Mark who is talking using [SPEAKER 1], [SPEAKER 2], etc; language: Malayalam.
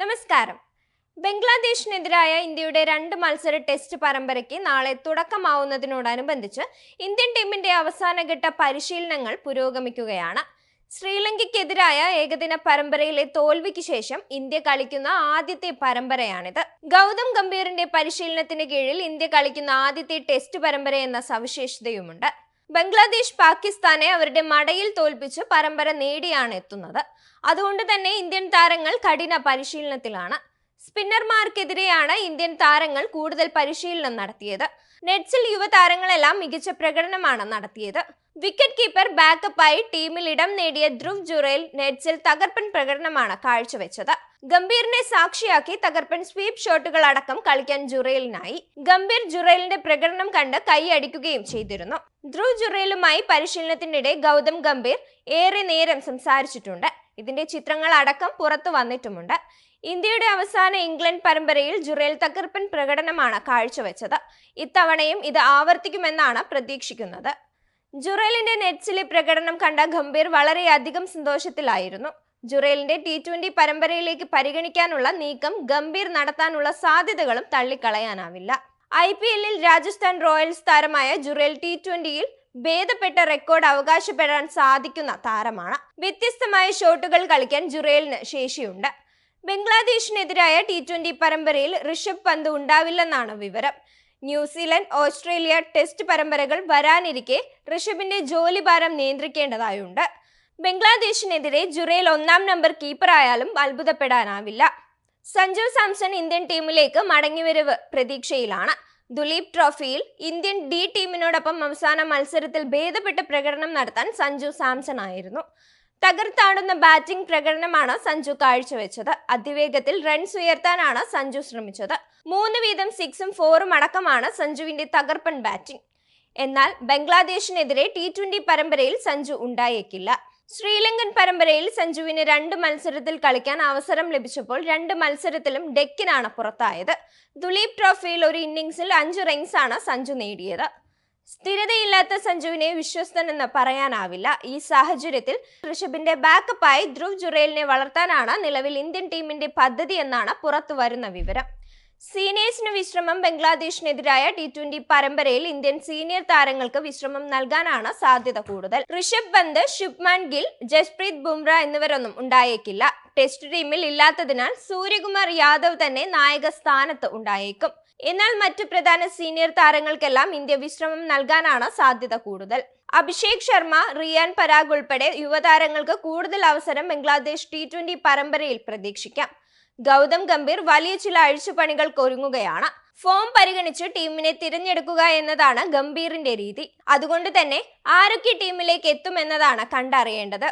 [SPEAKER 1] നമസ്കാരം. ബംഗ്ലാദേശിനെതിരായ ഇന്ത്യയുടെ രണ്ട് മത്സര ടെസ്റ്റ് പരമ്പരയ്ക്ക് നാളെ തുടക്കമാവുന്നതിനോടനുബന്ധിച്ച് ഇന്ത്യൻ ടീമിന്റെ അവസാനഘട്ട പരിശീലനങ്ങൾ പുരോഗമിക്കുകയാണ്. ശ്രീലങ്കയ്ക്കെതിരായ ഏകദിന പരമ്പരയിലെ തോൽവിക്ക് ശേഷം ഇന്ത്യ കളിക്കുന്ന ആദ്യത്തെ പരമ്പരയാണിത്. ഗൗതം ഗംഭീറിന്റെ പരിശീലനത്തിന് കീഴിൽ ഇന്ത്യ കളിക്കുന്ന ആദ്യത്തെ ടെസ്റ്റ് പരമ്പര എന്ന സവിശേഷതയുമുണ്ട്. ബംഗ്ലാദേശ് പാകിസ്ഥാനെ അവരുടെ മടയിൽ തോൽപ്പിച്ച് പരമ്പര നേടിയാണ് എത്തുന്നത്. അതുകൊണ്ട് തന്നെ ഇന്ത്യൻ താരങ്ങൾ കഠിന പരിശീലനത്തിലാണ്. സ്പിന്നർമാർക്കെതിരെയാണ് ഇന്ത്യൻ താരങ്ങൾ കൂടുതൽ പരിശീലനം നടത്തിയത്. നെറ്റ്സിൽ യുവതാരങ്ങളെല്ലാം മികച്ച പ്രകടനമാണ് നടത്തിയത്. വിക്കറ്റ് കീപ്പർ ബാക്കപ്പായി ടീമിൽ ഇടം നേടിയ ധ്രുവ് ജുറേൽ നെറ്റ്സിൽ തകർപ്പൻ പ്രകടനമാണ് കാഴ്ചവെച്ചത്. ഗംഭീറിനെ സാക്ഷിയാക്കി തകർപ്പൻ സ്വീപ് ഷോട്ടുകൾ അടക്കം കളിക്കാൻ ജുറേലിനായി. ഗംഭീർ ജുറേലിന്റെ പ്രകടനം കണ്ട് കൈയടിക്കുകയും ചെയ്തിരുന്നു. ധ്രുവ് ജുറേലുമായി പരിശീലനത്തിനിടെ ഗൗതം ഗംഭീർ ഏറെ നേരം സംസാരിച്ചിട്ടുണ്ട്. ഇതിന്റെ ചിത്രങ്ങൾ അടക്കം പുറത്തു വന്നിട്ടുമുണ്ട്. ഇന്ത്യയുടെ അവസാന ഇംഗ്ലണ്ട് പരമ്പരയിൽ ജുറേൽ തകർപ്പൻ പ്രകടനമാണ് കാഴ്ചവെച്ചത്. ഇത്തവണയും ഇത് ആവർത്തിക്കുമെന്നാണ് പ്രതീക്ഷിക്കുന്നത്. ജുറേലിന്റെ നെറ്റ്സിലെ പ്രകടനം കണ്ട ഗംഭീർ വളരെയധികം സന്തോഷത്തിലായിരുന്നു. ജുറേലിന്റെ ടി ട്വന്റി പരമ്പരയിലേക്ക് പരിഗണിക്കാനുള്ള നീക്കം ഗംഭീർ നടത്താനുള്ള സാധ്യതകളും തള്ളിക്കളയാനാവില്ല. ഐ പി എല്ലിൽ രാജസ്ഥാൻ റോയൽസ് താരമായ ജുറേൽ ടി ട്വന്റിയിൽ ഭേദപ്പെട്ട റെക്കോർഡ് അവകാശപ്പെടാൻ സാധിക്കുന്ന താരമാണ്. വ്യത്യസ്തമായ ഷോട്ടുകൾ കളിക്കാൻ ജുറേലിന് ശേഷിയുണ്ട്. ബംഗ്ലാദേശിനെതിരായ ടി ട്വന്റി പരമ്പരയിൽ ഋഷഭ് പന്ത് ഉണ്ടാവില്ലെന്നാണ് വിവരം. ന്യൂസിലൻഡ് ഓസ്ട്രേലിയ ടെസ്റ്റ് പരമ്പരകൾ വരാനിരിക്കെ ഋഷഭിന്റെ ജോലിഭാരം നിയന്ത്രിക്കേണ്ടതായുണ്ട്. ബംഗ്ലാദേശിനെതിരെ ജുറേൽ ഒന്നാം നമ്പർ കീപ്പറായാലും അത്ഭുതപ്പെടാനാവില്ല. സഞ്ജു സാംസൺ ഇന്ത്യൻ ടീമിലേക്ക് മടങ്ങിവരവ് പ്രതീക്ഷയിലാണ്. ദുലീപ് ട്രോഫിയിൽ ഇന്ത്യൻ ഡി ടീമിനോടൊപ്പം അവസാന മത്സരത്തിൽ ഭേദപ്പെട്ട പ്രകടനം നടത്താൻ സഞ്ജു സാംസൺ ആയിരുന്നു. തകർത്താടുന്ന ബാറ്റിംഗ് പ്രകടനമാണ് സഞ്ജു കാഴ്ചവെച്ചത്. അതിവേഗത്തിൽ റൺസ് ഉയർത്താനാണ് സഞ്ജു ശ്രമിച്ചത്. മൂന്ന് വീതം സിക്സും ഫോറും അടക്കമാണ് സഞ്ജുവിന്റെ തകർപ്പൻ ബാറ്റിംഗ്. എന്നാൽ ബംഗ്ലാദേശിനെതിരെ ടി ട്വന്റി പരമ്പരയിൽ സഞ്ജു ഉണ്ടായേക്കില്ല. ശ്രീലങ്കൻ പരമ്പരയിൽ സഞ്ജുവിന് രണ്ട് മത്സരത്തിൽ കളിക്കാൻ അവസരം ലഭിച്ചപ്പോൾ രണ്ട് മത്സരത്തിലും ഡെക്കിനാണ് പുറത്തായത്. ദുലീപ് ട്രോഫിയിൽ ഒരു ഇന്നിംഗ്സിൽ അഞ്ച് റൺസാണ് സഞ്ജു നേടിയത്. സ്ഥിരതയില്ലാത്ത സഞ്ജുവിനെ വിശ്വസ്തനെന്ന് പറയാനാവില്ല. ഈ സാഹചര്യത്തിൽ ഋഷഭിന്റെ ബാക്കപ്പായി ധ്രുവ് ജുറേലിനെ വളർത്താനാണ് നിലവിൽ ഇന്ത്യൻ ടീമിന്റെ പദ്ധതി എന്നാണ് പുറത്തു വരുന്ന വിവരം. സീനിയേഴ്സിന് വിശ്രമം ബംഗ്ലാദേശിനെതിരായ ടി ട്വന്റി പരമ്പരയിൽ ഇന്ത്യൻ സീനിയർ താരങ്ങൾക്ക് വിശ്രമം നൽകാനാണ് സാധ്യത കൂടുതൽ. ഋഷഭ് പന്ത് ശുഭ്മാൻ ഗിൽ ജസ്പ്രീത് ബുംറ എന്നിവരൊന്നും ഉണ്ടായേക്കില്ല. ടെസ്റ്റ് ടീമിൽ ഇല്ലാത്തതിനാൽ സൂര്യകുമാർ യാദവ് തന്നെ നായക സ്ഥാനത്ത് ഉണ്ടായേക്കും. എന്നാൽ മറ്റു പ്രധാന സീനിയർ താരങ്ങൾക്കെല്ലാം ഇന്ത്യ വിശ്രമം നൽകാനാണ് സാധ്യത കൂടുതൽ. അഭിഷേക് ശർമ്മ റിയാൻ പരാഗ് ഉൾപ്പെടെ യുവതാരങ്ങൾക്ക് കൂടുതൽ അവസരം ബംഗ്ലാദേശ് ടി പരമ്പരയിൽ പ്രതീക്ഷിക്കാം. ഗൗതം ഗംഭീർ വലിയ ചില അഴിച്ചുപണികൾക്ക് ഒരുങ്ങുകയാണ്. ഫോം പരിഗണിച്ച് ടീമിനെ തിരഞ്ഞെടുക്കുക എന്നതാണ് ഗംഭീറിന്റെ രീതി. അതുകൊണ്ട് തന്നെ ആരൊക്കെ ടീമിലേക്ക് എത്തുമെന്നതാണ് കണ്ടറിയേണ്ടത്.